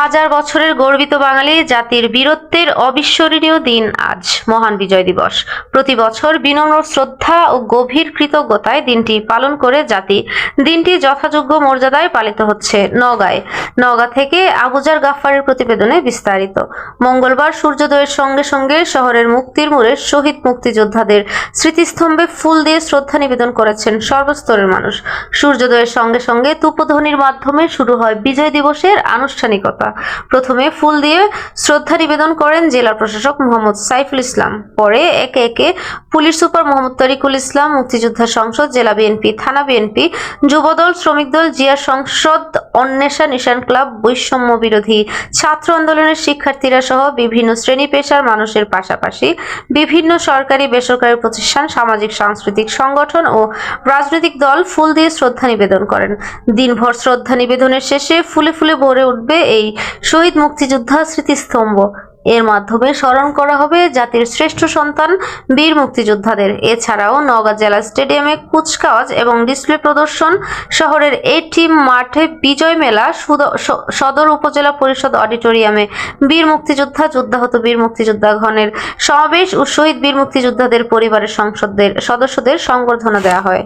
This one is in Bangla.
হাজার বছরের গর্বিত বাঙালি জাতির বীরত্বের অবিস্মরণীয় দিন আজ মহান বিজয় দিবস। প্রতি বছর বিনম্র শ্রদ্ধা ও গভীর কৃতজ্ঞতায় দিনটি পালন করে জাতি। দিনটি যথাযোগ্য মর্যাদায় পালিত হচ্ছে নওগাঁয়। নওগাঁ থেকে আবুজার গাফফারের প্রতিবেদনে বিস্তারিত। মঙ্গলবার সূর্যোদয়ের সঙ্গে সঙ্গে শহরের মুক্তির মোড়ে শহীদ মুক্তিযোদ্ধাদের স্মৃতিস্তম্ভে ফুল দিয়ে শ্রদ্ধা নিবেদন করেছেন সর্বস্তরের মানুষ। সূর্যোদয়ের সঙ্গে সঙ্গে তুপধ্বনির মাধ্যমে শুরু হয় বিজয় দিবসের আনুষ্ঠানিকতা। প্রথমে ফুল দিয়ে শ্রদ্ধা নিবেদন করেন জেলা প্রশাসক মোহাম্মদ সাইফুল ইসলাম। পরে একে একে পুলিশ সুপার মোহাম্মদ তরিকুল ইসলাম, মুক্তিযোদ্ধা সংসদ, জেলা বিএনপি, থানা বিএনপি, যুবদল, শ্রমিক দল, জিয়া সংসদ, অন্বেষা নিশান ক্লাব, বৈষম্য বিরোধী, ছাত্র আন্দোলনের শিক্ষার্থীরা সহ বিভিন্ন শ্রেণি পেশার মানুষের পাশাপাশি বিভিন্ন সরকারি, বেসরকারি প্রতিষ্ঠান, সামাজিক, সাংস্কৃতিক সংগঠন ও রাজনৈতিক দল ফুল দিয়ে শ্রদ্ধা নিবেদন করেন। দিনভর শ্রদ্ধা নিবেদনের শেষে ফুলে ফুলে ভরে উঠবে এই শহীদ মুক্তিযোদ্ধা স্মৃতিস্তম্ভ। এর মাধ্যমে স্মরণ করা হবে জাতির শ্রেষ্ঠ সন্তান বীর মুক্তিযোদ্ধাদের। এছাড়াও নওগাঁ জেলা স্টেডিয়ামে কুচকাওয়াজ এবং ডিসপ্লে প্রদর্শন, শহরের এটিএম মাঠে বিজয় মেলা সদর উপজেলা পরিষদ অডিটোরিয়ামে বীর মুক্তিযোদ্ধা, যোদ্ধাহত বীর মুক্তিযোদ্ধা গণের সমাবেশ ও শহীদ বীর মুক্তিযোদ্ধাদের পরিবারের সংসদের সদস্যদের সংবর্ধনা দেওয়া হয়।